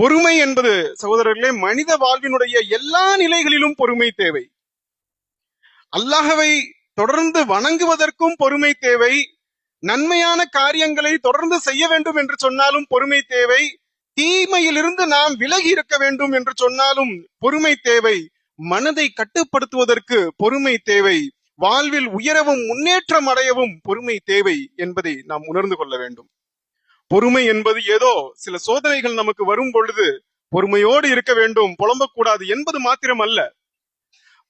பொறுமை என்பது சகோதரர்களே மனித வாழ்வினுடைய எல்லா நிலைகளிலும் பொறுமை தேவை. அல்லாஹவை தொடர்ந்து வணங்குவதற்கும் பொறுமை தேவை. நன்மையான காரியங்களை தொடர்ந்து செய்ய வேண்டும் என்று சொன்னாலும் பொறுமை தேவை. தீமையிலிருந்து நாம் விலகி இருக்க வேண்டும் என்று சொன்னாலும் பொறுமை தேவை. மனதை கட்டுப்படுத்துவதற்கு பொறுமை தேவை. வாழ்வில் உயரவும் முன்னேற்றம் அடையவும் பொறுமை தேவை என்பதை நாம் உணர்ந்து கொள்ள வேண்டும். பொறுமை என்பது ஏதோ சில சோதனைகள் நமக்கு வரும் பொழுது பொறுமையோடு இருக்க வேண்டும் புலம்பக்கூடாது என்பது மாத்திரம் அல்ல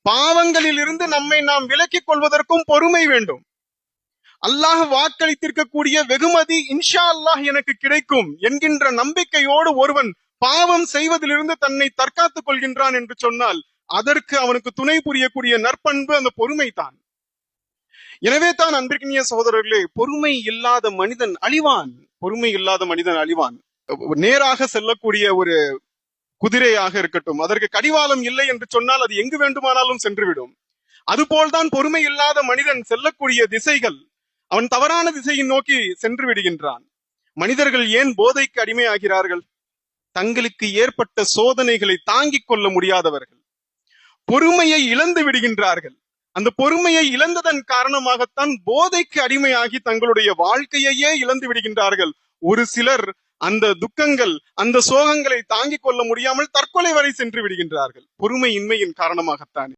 பாவங்களில் இருந்து நம்மை நாம் விலக்கிக் கொள்வதற்கும் பொறுமை வேண்டும். அல்லாஹ் வாக்களித்திருக்கக்கூடிய வெகுமதி இன்ஷா அல்லாஹ் எனக்கு கிடைக்கும் என்கின்ற நம்பிக்கையோடு ஒருவன் பாவம் செய்வதிலிருந்து தன்னை தற்காத்துக் கொள்கின்றான் என்று சொன்னால் அதற்கு அவனுக்கு துணை புரியக்கூடிய நற்பண்பு அந்த பொறுமை தான். எனவே தான் அன்பிற்கினிய சகோதரர்களே பொறுமை இல்லாத மனிதன் அழிவான். பொறுமை இல்லாத மனிதன் அழிவான். நேராக செல்லக்கூடிய ஒரு குதிரையாக இருக்கட்டும் அதற்கு கடிவாளம் இல்லை என்று சொன்னால் அது எங்கு வேண்டுமானாலும் சென்றுவிடும். அதுபோல்தான் பொறுமை இல்லாத மனிதன் செல்லக்கூடிய திசைகள் அவன் தவறான திசையை நோக்கி சென்று விடுகின்றான் மனிதர்கள் ஏன் போதைக்கு அடிமையாகிறார்கள்? தங்களுக்கு ஏற்பட்ட சோதனைகளை தாங்கிக் கொள்ள முடியாதவர்கள். பொறுமையை இழந்து விடுகின்றார்கள். அந்த பொறுமையை இழந்ததன் காரணமாகத்தான் போதைக்கு அடிமையாகி தங்களுடைய வாழ்க்கையையே இழந்து விடுகின்றார்கள். ஒரு சிலர் அந்த துக்கங்கள் அந்த சோகங்களை தாங்கிக் கொள்ள முடியாமல் தற்கொலை வரை சென்று விடுகின்றார்கள். பொறுமையின்மையின் காரணமாகத்தானே.